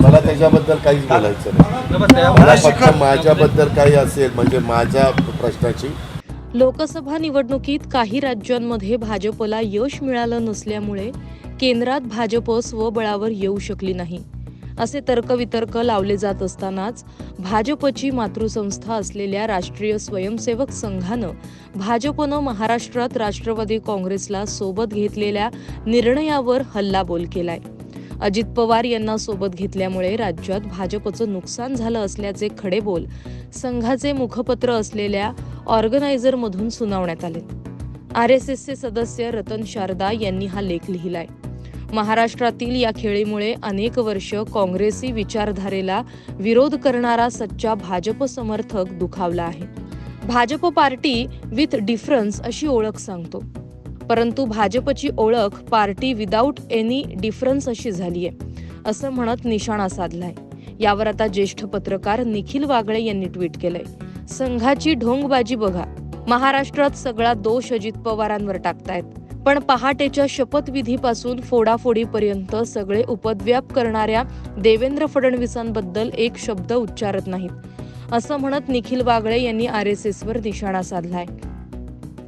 मला त्याच्याबद्दल काहीच बोलायचं नाही. मला फक्त माझ्याबद्दल काही असेल म्हणजे माझ्या प्रश्नाची. लोकसभा निवडणुकीत काही राज्यांमध्ये भाजपला यश मिळालं नसल्यामुळे केंद्रात भाजप स्वबळावर येऊ शकली नाही. असे तर्कवितर्क लावले जात असतानाच भाजपची मातृसंस्था असलेल्या राष्ट्रीय स्वयंसेवक संघानं भाजपनं महाराष्ट्रात राष्ट्रवादी काँग्रेसला सोबत घेतलेल्या निर्णयावर हल्लाबोल केलाय. अजित पवार यांना सोबत घेतल्यामुळे राज्यात भाजपचं नुकसान झालं असल्याचे खडेबोल संघाचे मुखपत्र असलेल्या ऑर्गनायझरमधून सुनावण्यात आले. आर एस एसचे सदस्य रतन शारदा यांनी हा लेख लिहिलाय. महाराष्ट्रातील या खेळीमुळे अनेक वर्ष काँग्रेसी विचारधारेला विरोध करणारा सच्चा भाजप समर्थक दुखावला आहे. भाजप पार्टी विथ डिफरन्स अशी ओळख सांगतो. परंतु भाजपची ओळख पार्टी विदाऊट एनी डिफरन्स अशी झालीय असं म्हणत निशाणा साधलाय. यावर आता ज्येष्ठ पत्रकार निखिल वागळे यांनी ट्विट केलंय. संघाची ढोंगबाजी बघा. महाराष्ट्रात सगळा दोष अजित पवारांवर टाकतायत. पण पहाटेच्या शपथविधीपासून फोडाफोडीपर्यंत सगळे उपद्व्याप करणाऱ्या देवेंद्र फडणवीसांबद्दल एक शब्द उच्चारत नाहीत असं म्हणत निखिल वागळे यांनी आर एस एसवर निशाणा साधलाय.